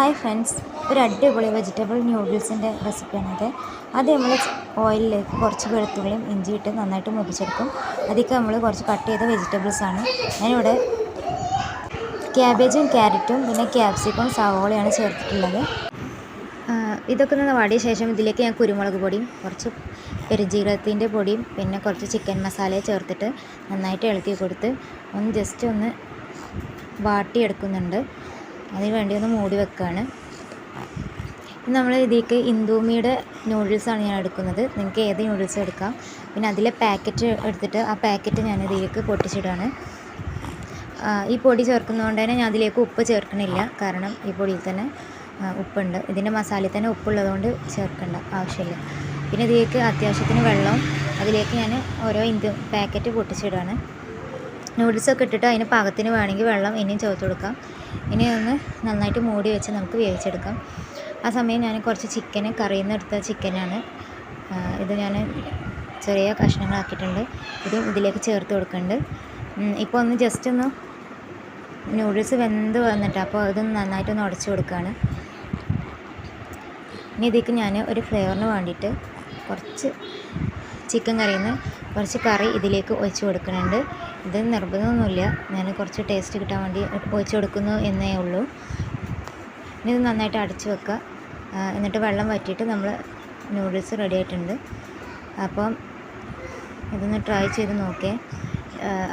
Hi friends ഒരു അടിപൊളി vegetable ന്യൂഡിൽസിന്റെ റെസിപ്പിയാണത് അത് നമ്മൾ ഓയിലിലേക്ക് കുറച്ച് വെളുത്തുള്ളിയും ഇഞ്ചിയിട്ട് നന്നായിട്ട് മുറിച്ചെടുക്കും അതിലേക്ക് നമ്മൾ കുറച്ച് കട്ട് ചെയ്ത വെജിറ്റബിൾസ് ആണ്. ഞാനിവിടെ ക്യാബേജും ക്യാരറ്റും പിന്നെ ക്യാപ്സിക്കും സവോളയാണ് ചേർത്തിട്ടുള്ളത്. ഇതൊക്കെ ഒന്ന് വാടിയ ശേഷം ഇതിലേക്ക് ഞാൻ കുരുമുളക് പൊടിയും കുറച്ച് പെരുജീരകത്തിന്റെ പൊടിയും പിന്നെ കുറച്ച് ചിക്കൻ മസാല ചേർത്തിട്ട് നന്നായിട്ട് ഇളക്കി കൊടുത്ത് ഒന്ന് ജസ്റ്റ് ഒന്ന് വാട്ടിയെടുക്കുന്നുണ്ട്. അതിന് വേണ്ടി ഒന്ന് മൂടി വെക്കുകയാണ് നമ്മൾ ഇതിലേക്ക് ഇന്ദൂമിയുടെ നൂഡിൽസാണ് ഞാൻ എടുക്കുന്നത്. നിങ്ങൾക്ക് ഏത് നൂഡിൽസ് എടുക്കാം? പിന്നെ അതിലെ പാക്കറ്റ് എടുത്തിട്ട് ആ പാക്കറ്റ് ഞാൻ ഇതിലേക്ക് പൊട്ടിച്ചിടുകയാണ് ഈ പൊടി ചേർക്കുന്നതുകൊണ്ട് തന്നെ ഞാൻ അതിലേക്ക് ഉപ്പ് ചേർക്കണില്ല. കാരണം ഈ പൊടിയിൽ തന്നെ ഉപ്പുണ്ട്. ഇതിന്റെ മസാലയിൽ തന്നെ ഉപ്പുള്ളതുകൊണ്ട് ചേർക്കേണ്ട ആവശ്യമില്ല. പിന്നെ ഇതിലേക്ക് അത്യാവശ്യത്തിന് വെള്ളം അതിലേക്ക് ഞാൻ ഓരോ ഇന്ത്യ പാക്കറ്റ് പൊട്ടിച്ചിടാണ്. നൂഡിൽസൊക്കെ ഇട്ടിട്ട് അതിന് പാകത്തിന് വേണമെങ്കിൽ വെള്ളം ഇനിയും ചേർത്ത് കൊടുക്കാം. ഇനി ഒന്ന് നന്നായിട്ട് മൂടി വെച്ച് നമുക്ക് വേവിച്ചെടുക്കാം. ആ സമയം ഞാൻ കുറച്ച് ചിക്കൻ കറിയിൽ നിന്ന് എടുത്ത ചിക്കനാണ് ഇത് ഞാൻ ചെറിയ കഷ്ണങ്ങളാക്കിയിട്ടുണ്ട്. ഇതും ഇതിലേക്ക് ചേർത്ത് കൊടുക്കുന്നുണ്ട്. ഇപ്പോൾ ഒന്ന് ജസ്റ്റ് ഒന്ന് നൂഡിൽസ് വെന്ത് വന്നിട്ട് അപ്പോൾ ഇതൊന്ന് നന്നായിട്ടൊന്ന് ഉടച്ചു കൊടുക്കുകയാണ് ഇനി ഇതിലേക്ക് ഞാൻ ഒരു ഫ്ലേവറിന് വേണ്ടിയിട്ട് കുറച്ച് ചിക്കൻ കറിയിൽ നിന്ന് കുറച്ച് കറി ഇതിലേക്ക് ഒഴിച്ച് കൊടുക്കുന്നുണ്ട്. ഇത് നിർബന്ധമൊന്നുമില്ല. ഞാൻ കുറച്ച് ടേസ്റ്റ് കിട്ടാൻ വേണ്ടി ഒഴിച്ച് കൊടുക്കുന്നു എന്നേ ഉള്ളൂ. ഇനി ഇത് നന്നായിട്ട് അടച്ച് വെക്കുക. എന്നിട്ട് വെള്ളം വറ്റിയിട്ട് നമ്മൾ നൂഡിൽസ് റെഡി ആയിട്ടുണ്ട്. അപ്പം ഇതൊന്ന് ട്രൈ ചെയ്ത് നോക്കേ.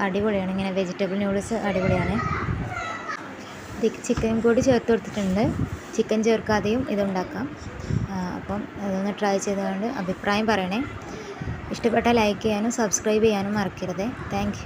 അടിപൊളിയാണ്. ഇങ്ങനെ വെജിറ്റബിൾ നൂഡിൽസ് അടിപൊളിയാണ്. ചിക്കൻ കൂടി ചേർത്ത് കൊടുത്തിട്ടുണ്ട്. ചിക്കൻ ചേർക്കാതെയും ഇതുണ്ടാക്കാം അപ്പം അതൊന്ന് ട്രൈ ചെയ്തുകൊണ്ട് അഭിപ്രായം പറയണേ. ഇഷ്ടപ്പെട്ടാൽ ലൈക്ക് ചെയ്യാനും സബ്സ്ക്രൈബ് ചെയ്യാനും മറക്കരുത്. താങ്ക്